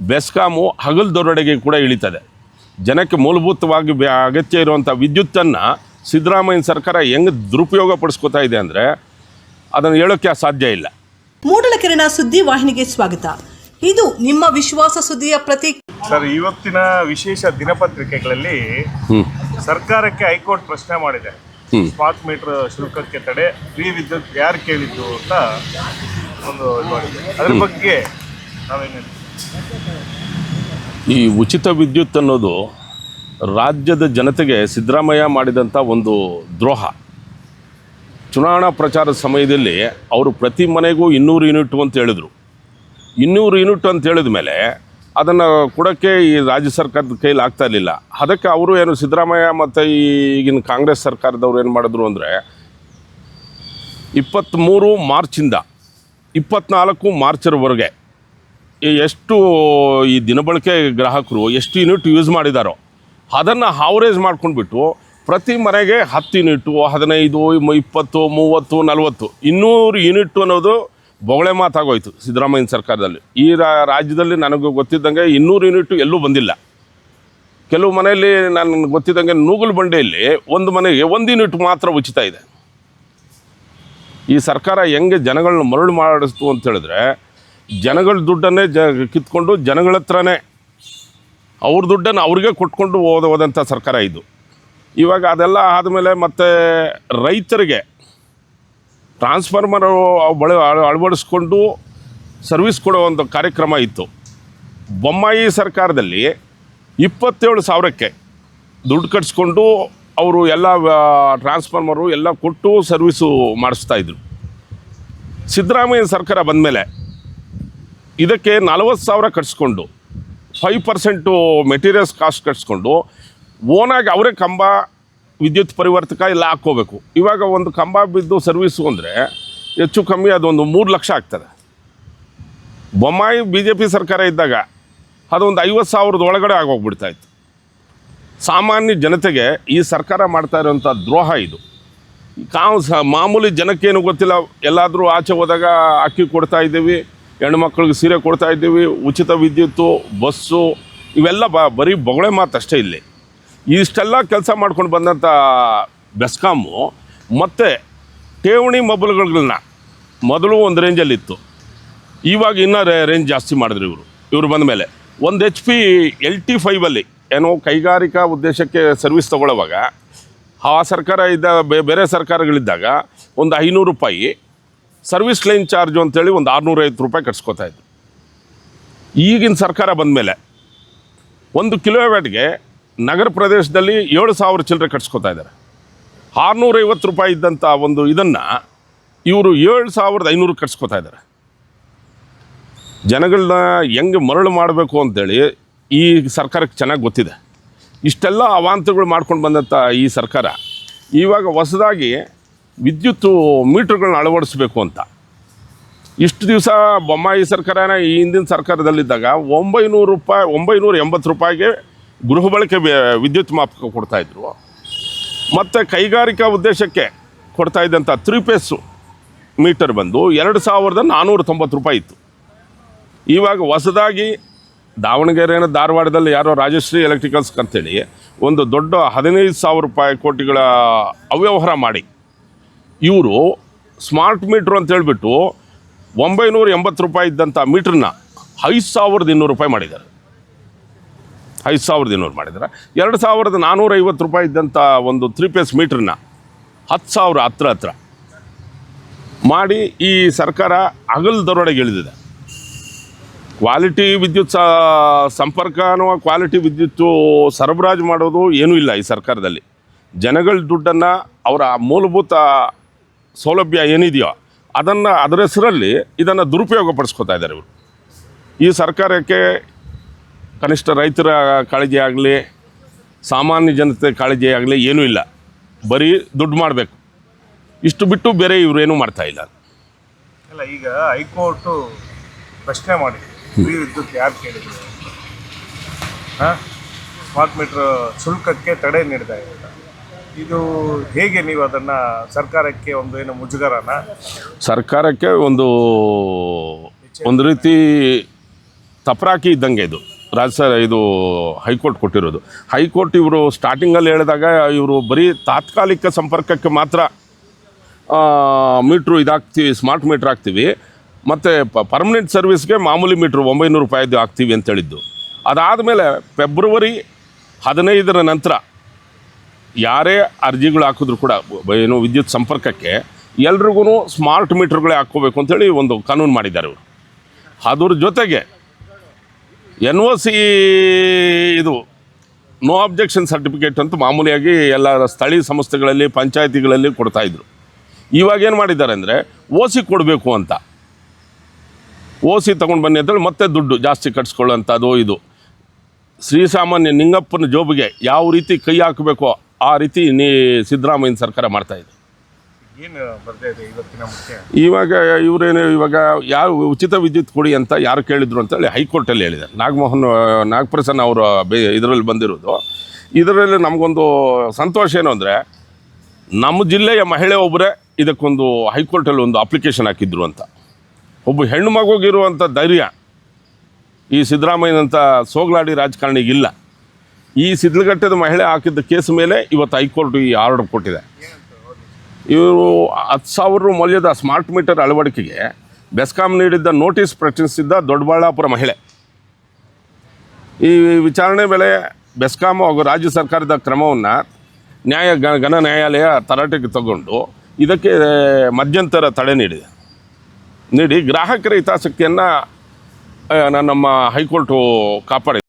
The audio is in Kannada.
ಬೆಸ್ಕಾಮು ಹಗಲ್ದೊರಡೆಗೆ ಕೂಡ ಇಳಿತದೆ. ಜನಕ್ಕೆ ಮೂಲಭೂತವಾಗಿ ಬೆ- ಅಗತ್ಯ ಇರುವಂಥ ವಿದ್ಯುತ್ತನ್ನು ಸಿದ್ದರಾಮಯ್ಯ ಸರ್ಕಾರ ಹೆಂಗೆ ದುರುಪಯೋಗ ಪಡಿಸ್ಕೊತಾ ಇದೆ ಅಂದರೆ ಅದನ್ನು ಹೇಳೋಕ್ಕೆ ಸಾಧ್ಯ ಇಲ್ಲ. ಮೂಡಲಕೆರೆನ ಸುದ್ದಿ ವಾಹಿನಿಗೆ ಸ್ವಾಗತ. ಇದು ನಿಮ್ಮ ವಿಶ್ವಾಸ ಸುದ್ದಿಯ ಪ್ರತಿ ಸರ್ ಇವತ್ತಿನ ವಿಶೇಷ ದಿನಪತ್ರಿಕೆಗಳಲ್ಲಿ ಸರ್ಕಾರಕ್ಕೆ ಹೈಕೋರ್ಟ್ ಪ್ರಶ್ನೆ ಮಾಡಿದೆ. ಸ್ಮಾರ್ಟ್ ಮೀಟರ್ ಶುಲ್ಕಕ್ಕೆ ತಡೆ ಫ್ರೀ ವಿದ್ಯುತ್ ಯಾರು ಕೇಳಿದ್ದು ಅಂತ ಒಂದು ಇದು ಮಾಡಿದೆ. ಅದ್ರ ಬಗ್ಗೆ ನಾವೇನು ಹೇಳ್ತೀವಿ? ಈ ಉಚಿತ ವಿದ್ಯುತ್ ಅನ್ನೋದು ರಾಜ್ಯದ ಜನತೆಗೆ ಸಿದ್ದರಾಮಯ್ಯ ಮಾಡಿದಂಥ ಒಂದು ದ್ರೋಹ. ಚುನಾವಣಾ ಪ್ರಚಾರದ ಸಮಯದಲ್ಲಿ ಅವರು ಪ್ರತಿ ಮನೆಗೂ ಇನ್ನೂರು ಯೂನಿಟ್ ಅಂತ ಹೇಳಿದರು. ಇನ್ನೂರು ಯೂನಿಟ್ ಅಂತ ಹೇಳಿದ ಮೇಲೆ ಅದನ್ನು ಕೊಡೋಕ್ಕೆ ಈ ರಾಜ್ಯ ಸರ್ಕಾರದ ಕೈಲಿ ಆಗ್ತಾ ಇರಲಿಲ್ಲ. ಅದಕ್ಕೆ ಅವರು ಏನು ಸಿದ್ದರಾಮಯ್ಯ ಮತ್ತು ಈಗಿನ ಕಾಂಗ್ರೆಸ್ ಸರ್ಕಾರದವ್ರು ಏನು ಮಾಡಿದ್ರು ಅಂದರೆ ಇಪ್ಪತ್ತ್ಮೂರು ಮಾರ್ಚಿಂದ ಇಪ್ಪತ್ನಾಲ್ಕು ಮಾರ್ಚರವರೆಗೆ ಎಷ್ಟು ಈ ದಿನಬಳಕೆ ಗ್ರಾಹಕರು ಎಷ್ಟು ಯೂನಿಟ್ ಯೂಸ್ ಮಾಡಿದಾರೋ ಅದನ್ನು ಹಾವರೇಜ್ ಮಾಡ್ಕೊಂಡ್ಬಿಟ್ಟು ಪ್ರತಿ ಮನೆಗೆ ಹತ್ತು ಯೂನಿಟು, ಹದಿನೈದು, ಇಪ್ಪತ್ತು, ಮೂವತ್ತು, ನಲವತ್ತು, ಇನ್ನೂರು ಯೂನಿಟ್ ಅನ್ನೋದು ಬೊಗಳೆ ಮಾತಾಗೋಯ್ತು ಸಿದ್ದರಾಮಯ್ಯ ಸರ್ಕಾರದಲ್ಲಿ. ಈ ರಾಜ್ಯದಲ್ಲಿ ನನಗೆ ಗೊತ್ತಿದ್ದಂಗೆ ಇನ್ನೂರು ಯೂನಿಟ್ ಎಲ್ಲೂ ಬಂದಿಲ್ಲ. ಕೆಲವು ಮನೆಯಲ್ಲಿ ನನಗೆ ಗೊತ್ತಿದ್ದಂಗೆ ನೂಗಲ್ ಬಂಡೆಯಲ್ಲಿ ಒಂದು ಮನೆಗೆ ಒಂದು ಯೂನಿಟ್ ಮಾತ್ರ ಉಚಿತ ಇದೆ. ಈ ಸರ್ಕಾರ ಹೆಂಗೆ ಜನಗಳನ್ನ ಮರಳು ಮಾಡಿಸ್ತು ಅಂತ ಹೇಳಿದ್ರೆ ಜನಗಳ ದುಡ್ಡನ್ನೇ ಜ ಕಿತ್ಕೊಂಡು ಜನಗಳ ಹತ್ರನೇ ಅವ್ರ ದುಡ್ಡನ್ನು ಅವ್ರಿಗೆ ಕೊಟ್ಕೊಂಡು ಹೋದ ಹೋದಂಥ ಸರ್ಕಾರ ಇದು. ಇವಾಗ ಅದೆಲ್ಲ ಆದಮೇಲೆ ಮತ್ತೆ ರೈತರಿಗೆ ಟ್ರಾನ್ಸ್ಫಾರ್ಮರ್ ಬಳ ಅಳವಡಿಸ್ಕೊಂಡು ಸರ್ವಿಸ್ ಕೊಡೋ ಒಂದು ಕಾರ್ಯಕ್ರಮ ಇತ್ತು. ಬೊಮ್ಮಾಯಿ ಸರ್ಕಾರದಲ್ಲಿ ಇಪ್ಪತ್ತೇಳು ಸಾವಿರಕ್ಕೆ ದುಡ್ಡು ಕಟ್ಸ್ಕೊಂಡು ಅವರು ಎಲ್ಲ ಟ್ರಾನ್ಸ್ಫಾರ್ಮರು ಎಲ್ಲ ಕೊಟ್ಟು ಸರ್ವಿಸು ಮಾಡಿಸ್ತಾ ಇದ್ರು. ಸಿದ್ದರಾಮಯ್ಯ ಸರ್ಕಾರ ಬಂದಮೇಲೆ ಇದಕ್ಕೆ ನಲವತ್ತು ಸಾವಿರ ಕಟ್ಸ್ಕೊಂಡು ಫೈವ್ ಪರ್ಸೆಂಟು ಮೆಟೀರಿಯಲ್ಸ್ ಕಾಸ್ಟ್ ಕಟ್ಸ್ಕೊಂಡು ಓನಾಗಿ ಅವರೇ ಕಂಬ ವಿದ್ಯುತ್ ಪರಿವರ್ತಕ ಎಲ್ಲ ಹಾಕ್ಕೋಬೇಕು. ಇವಾಗ ಒಂದು ಕಂಬ ಬಿದ್ದು ಸರ್ವಿಸು ಅಂದರೆ ಹೆಚ್ಚು ಕಮ್ಮಿ ಅದೊಂದು ಮೂರು ಲಕ್ಷ ಆಗ್ತದೆ. ಬೊಮ್ಮಾಯಿ ಬಿ ಜೆ ಪಿ ಸರ್ಕಾರ ಇದ್ದಾಗ ಅದೊಂದು ಐವತ್ತು ಸಾವಿರದ ಒಳಗಡೆ ಆಗೋಗ್ಬಿಡ್ತಾ ಇತ್ತು. ಸಾಮಾನ್ಯ ಜನತೆಗೆ ಈ ಸರ್ಕಾರ ಮಾಡ್ತಾ ಇರೋಂಥ ದ್ರೋಹ ಇದು. ಕಾ ಮಾಮೂಲಿ ಜನಕ್ಕೇನು ಗೊತ್ತಿಲ್ಲ, ಎಲ್ಲಾದರೂ ಆಚೆ ಹೋದಾಗ ಅಕ್ಕಿ ಕೊಡ್ತಾ ಇದ್ದೀವಿ ಹೆಣ್ಮಕ್ಳಿಗೆ ಸೀರೆ ಕೊಡ್ತಾ ಇದ್ದೀವಿ, ಉಚಿತ ವಿದ್ಯುತ್ತು, ಬಸ್ಸು, ಇವೆಲ್ಲ ಬ, ಬರೀ ಬೊಗಳೆ ಮಾತಷ್ಟೇ ಇಲ್ಲಿ. ಇಷ್ಟೆಲ್ಲ ಕೆಲಸ ಮಾಡ್ಕೊಂಡು ಬಂದಂಥ ಬೆಸ್ಕಾಮು ಮತ್ತು ಠೇವಣಿ ಮೊಬೈಲ್ಗಳನ್ನ ಮೊದಲು ಒಂದು ರೇಂಜಲ್ಲಿತ್ತು ಇವಾಗ ಇನ್ನೂ ರೇಂಜ್ ಜಾಸ್ತಿ ಮಾಡಿದ್ರು ಇವರು. ಇವರು ಬಂದ ಮೇಲೆ ಒಂದು ಎಚ್ ಪಿ ಎಲ್ ಟಿ ಫೈವಲ್ಲಿ ಏನೋ ಕೈಗಾರಿಕಾ ಉದ್ದೇಶಕ್ಕೆ ಸರ್ವಿಸ್ ತೊಗೊಳ್ಳೋವಾಗ ಆ ಸರ್ಕಾರ ಇದ್ದ ಬೇರೆ ಸರ್ಕಾರಗಳಿದ್ದಾಗ ಒಂದು ಐನೂರು ರೂಪಾಯಿ ಸರ್ವಿಸ್ ಲೈನ್ ಚಾರ್ಜು ಅಂತೇಳಿ ಒಂದು ಆರುನೂರೈವತ್ತು ರೂಪಾಯಿ ಕಟ್ಸ್ಕೊತಾ ಇದ್ರು. ಈಗಿನ ಸರ್ಕಾರ ಬಂದ ಮೇಲೆ ಒಂದು ಕಿಲೋವ್ಯಾಟ್ಗೆ ನಗರ ಪ್ರದೇಶದಲ್ಲಿ ಏಳು ಸಾವಿರ ಚಿಲ್ಲರೆ ಕಟ್ಸ್ಕೊತಾ ಇದ್ದಾರೆ. ಆರುನೂರೈವತ್ತು ರೂಪಾಯಿ ಇದ್ದಂಥ ಒಂದು ಇದನ್ನು ಇವರು ಏಳು ಸಾವಿರದ ಐನೂರು ಕಟ್ಸ್ಕೊತಾ ಇದ್ದಾರೆ. ಜನಗಳನ್ನ ಹೆಂಗೆ ಮರಳು ಮಾಡಬೇಕು ಅಂತೇಳಿ ಈ ಸರ್ಕಾರಕ್ಕೆ ಚೆನ್ನಾಗಿ ಗೊತ್ತಿದೆ. ಇಷ್ಟೆಲ್ಲ ಅವಾಂತಗಳು ಮಾಡ್ಕೊಂಡು ಬಂದಂಥ ಈ ಸರ್ಕಾರ ಇವಾಗ ಹೊಸದಾಗಿ ವಿದ್ಯುತ್ತು ಮೀಟ್ರ್ಗಳನ್ನ ಅಳವಡಿಸ್ಬೇಕು ಅಂತ. ಇಷ್ಟು ದಿವಸ ಬೊಮ್ಮಾಯಿ ಸರ್ಕಾರನ ಈ ಹಿಂದಿನ ಸರ್ಕಾರದಲ್ಲಿದ್ದಾಗ ಒಂಬೈನೂರು ರೂಪಾಯಿ, ಒಂಬೈನೂರ ಎಂಬತ್ತು ರೂಪಾಯಿಗೆ ಗೃಹ ಬಳಕೆ ವಿದ್ಯುತ್ ಮಾಪಕ ಕೊಡ್ತಾಯಿದ್ರು ಮತ್ತು ಕೈಗಾರಿಕಾ ಉದ್ದೇಶಕ್ಕೆ ಕೊಡ್ತಾ ಇದ್ದಂಥ ತ್ರೀ ಪೇಸು ಮೀಟರ್ ಬಂದು ಎರಡು ಸಾವಿರದ ನಾನ್ನೂರ ತೊಂಬತ್ತು ರೂಪಾಯಿ ಇತ್ತು. ಇವಾಗ ಹೊಸದಾಗಿ ದಾವಣಗೆರೆನ ಧಾರವಾಡದಲ್ಲಿ ಯಾರೋ ರಾಜಶ್ರೀ ಎಲೆಕ್ಟ್ರಿಕಲ್ಸ್ ಅಂತೇಳಿ ಒಂದು ದೊಡ್ಡ ಹದಿನೈದು ಸಾವಿರ ರೂಪಾಯಿ ಕೋಟಿಗಳ ಅವ್ಯವಹಾರ ಮಾಡಿ ಇವರು ಸ್ಮಾರ್ಟ್ ಮೀಟ್ರ್ ಅಂತ ಹೇಳಿಬಿಟ್ಟು ಒಂಬೈನೂರ ಎಂಬತ್ತು ರೂಪಾಯಿ ಇದ್ದಂಥ ಮೀಟ್ರನ್ನ ಐದು ಸಾವಿರದ ಇನ್ನೂರು ರೂಪಾಯಿ ಮಾಡಿದ್ದಾರೆ. ಐದು ಸಾವಿರದ ಇನ್ನೂರು ಮಾಡಿದ್ದಾರೆ. ಎರಡು ಸಾವಿರದ ನಾನ್ನೂರ ಐವತ್ತು ರೂಪಾಯಿ ಇದ್ದಂಥ ಒಂದು ತ್ರೀ ಪೇಸ್ ಮೀಟ್ರನ್ನ ಹತ್ತು ಸಾವಿರ ಹತ್ರ ಹತ್ರ ಮಾಡಿ ಈ ಸರ್ಕಾರ ಹಗಲ್ ದರೋಡೆಗೆ ಇಳಿದಿದೆ. ಕ್ವಾಲಿಟಿ ವಿದ್ಯುತ್ ಸ ಅನ್ನುವ ಕ್ವಾಲಿಟಿ ವಿದ್ಯುತ್ತು ಸರಬರಾಜು ಮಾಡೋದು ಏನೂ ಇಲ್ಲ ಈ ಸರ್ಕಾರದಲ್ಲಿ. ಜನಗಳ ದುಡ್ಡನ್ನು ಅವರ ಮೂಲಭೂತ ಸೌಲಭ್ಯ ಏನಿದೆಯೋ ಅದನ್ನು ಅದರ ಹೆಸರಲ್ಲಿ ಇದನ್ನು ದುರುಪಯೋಗ ಪಡಿಸ್ಕೊತಾ ಇದ್ದಾರೆ ಇವರು. ಈ ಸರ್ಕಾರಕ್ಕೆ ಕನಿಷ್ಠ ರೈತರ ಕಾಳಜಿ ಆಗಲಿ ಸಾಮಾನ್ಯ ಜನತೆ ಕಾಳಜಿ ಆಗಲಿ ಏನೂ ಇಲ್ಲ. ಬರೀ ದುಡ್ಡು ಮಾಡಬೇಕು. ಇಷ್ಟು ಬಿಟ್ಟು ಬೇರೆ ಇವರು ಏನೂ ಮಾಡ್ತಾ ಇಲ್ಲ. ಅಲ್ಲ ಈಗ ಹೈಕೋರ್ಟು ಪ್ರಶ್ನೆ ಮಾಡಿ ಫ್ರೀ ವಿದ್ಯುತ್ ಯಾರು ಕೇಳಿದ್ರು? ಹಾಂ? ಸ್ಮಾರ್ಟ್ ಮೀಟ್ರ್ ಶುಲ್ಕಕ್ಕೆ ತಡೆ ನೀಡ್ತಾ ಇದೆ ಹೇಗೆ ನೀವು ಅದನ್ನು ಸರ್ಕಾರಕ್ಕೆ ಒಂದು ಏನು ಮುಜುಗರನ? ಸರ್ಕಾರಕ್ಕೆ ಒಂದು ಒಂದು ರೀತಿ ತಪರಾಕಿ ಇದ್ದಂಗೆ ಇದು. ರಾಜ್ಯ ಇದು ಹೈಕೋರ್ಟ್ ಕೊಟ್ಟಿರೋದು. ಹೈಕೋರ್ಟ್ ಇವರು ಸ್ಟಾರ್ಟಿಂಗಲ್ಲಿ ಹೇಳಿದಾಗ ಇವರು ಬರೀ ತಾತ್ಕಾಲಿಕ ಸಂಪರ್ಕಕ್ಕೆ ಮಾತ್ರ ಮೀಟ್ರು ಇದಾಗ್ತೀವಿ ಸ್ಮಾರ್ಟ್ ಮೀಟ್ರ್ ಹಾಕ್ತೀವಿ. ಮತ್ತು ಪರ್ಮನೆಂಟ್ ಸರ್ವಿಸ್ಗೆ ಮಾಮೂಲಿ ಮೀಟ್ರು ಒಂಬೈನೂರು ರೂಪಾಯಿದು ಹಾಕ್ತೀವಿ ಅಂತ ಹೇಳಿದ್ದು. ಅದಾದಮೇಲೆ ಫೆಬ್ರವರಿ ಹದಿನೈದರ ನಂತರ ಯಾರೇ ಅರ್ಜಿಗಳು ಹಾಕಿದ್ರು ಕೂಡ ಏನು ವಿದ್ಯುತ್ ಸಂಪರ್ಕಕ್ಕೆ ಎಲ್ರಿಗೂ ಸ್ಮಾರ್ಟ್ ಮೀಟರ್ಗಳೇ ಹಾಕ್ಕೋಬೇಕು ಅಂತೇಳಿ ಒಂದು ಕಾನೂನು ಮಾಡಿದ್ದಾರೆ ಅವರು ಅದ್ರ ಜೊತೆಗೆ, ಎನ್ ಒ ಸಿ ಇದು, ನೋ ಅಬ್ಜೆಕ್ಷನ್ ಸರ್ಟಿಫಿಕೇಟ್ ಅಂತ ಮಾಮೂಲಿಯಾಗಿ ಎಲ್ಲ ಸ್ಥಳೀಯ ಸಂಸ್ಥೆಗಳಲ್ಲಿ, ಪಂಚಾಯತಿಗಳಲ್ಲಿ ಕೊಡ್ತಾಯಿದ್ರು ಇವಾಗ ಏನು ಮಾಡಿದ್ದಾರೆ ಅಂದರೆ ಓ ಸಿ ಕೊಡಬೇಕು ಅಂತ. ಓ ಸಿ ತೊಗೊಂಡು ಬನ್ನಿ ಅಂತೇಳಿ ಮತ್ತೆ ದುಡ್ಡು ಜಾಸ್ತಿ ಕಟ್ಸ್ಕೊಳ್ಳೋಂಥದ್ದು ಇದು. ಶ್ರೀಸಾಮಾನ್ಯ ನಿಂಗಪ್ಪನ ಜೋಬಿಗೆ ಯಾವ ರೀತಿ ಕೈ ಹಾಕಬೇಕೋ ಆ ರೀತಿ ನೀ ಸಿದ್ದರಾಮಯ್ಯನ ಸರ್ಕಾರ ಬರ್ತಾ ಇದೆ ಇವಾಗ ಇವರೇನು ಇವಾಗ ಯಾವ ಉಚಿತ ವಿದ್ಯುತ್ ಕೊಡಿ ಅಂತ ಯಾರು ಕೇಳಿದ್ರು ಅಂತೇಳಿ ಹೈಕೋರ್ಟಲ್ಲಿ ಹೇಳಿದ್ದಾರೆ. ನಾಗಮೋಹನ್ ನಾಗಪ್ರಸನ್ನ ಅವರು ಬೇ ಇದರಲ್ಲಿ ಬಂದಿರೋದು. ಇದರಲ್ಲಿ ನಮಗೊಂದು ಸಂತೋಷ ಏನು ಅಂದರೆ ನಮ್ಮ ಜಿಲ್ಲೆಯ ಮಹಿಳೆ ಒಬ್ಬರೇ ಇದಕ್ಕೊಂದು ಹೈಕೋರ್ಟಲ್ಲಿ ಒಂದು ಅಪ್ಲಿಕೇಶನ್ ಹಾಕಿದ್ರು ಅಂತ. ಒಬ್ಬ ಹೆಣ್ಣು ಮಗುಗಿರುವಂಥ ಧೈರ್ಯ ಈ ಸಿದ್ದರಾಮಯ್ಯನಂಥ ಸೋಗ್ಲಾಡಿ ರಾಜಕಾರಣಿಗಿಲ್ಲ ಈ ಸಿದ್ಲಘಟ್ಟದ ಮಹಿಳೆ ಹಾಕಿದ್ದ ಕೇಸ್ ಮೇಲೆ ಇವತ್ತು ಹೈಕೋರ್ಟ್ ಈ ಆರ್ಡರ್ ಕೊಟ್ಟಿದೆ. ಇವರು ಹತ್ತು ಸಾವಿರ ಮೌಲ್ಯದ ಸ್ಮಾರ್ಟ್ ಮೀಟರ್ ಅಳವಡಿಕೆಗೆ ಬೆಸ್ಕಾಂ ನೀಡಿದ್ದ ನೋಟಿಸ್ ಪ್ರಶ್ನಿಸಿದ್ದ ದೊಡ್ಡಬಳ್ಳಾಪುರ ಮಹಿಳೆ. ಈ ವಿಚಾರಣೆ ವೇಳೆ ಬೆಸ್ಕಾಂ ಹಾಗೂ ರಾಜ್ಯ ಸರ್ಕಾರದ ಕ್ರಮವನ್ನು ನ್ಯಾಯ ಗಣ ನ್ಯಾಯಾಲಯ ತರಾಟೆಗೆ ತಗೊಂಡು ಇದಕ್ಕೆ ಮಧ್ಯಂತರ ತಡೆ ನೀಡಿದೆ. ನೀಡಿ ಗ್ರಾಹಕರ ಹಿತಾಸಕ್ತಿಯನ್ನು ನಮ್ಮ ಹೈಕೋರ್ಟು ಕಾಪಾಡಿದೆ.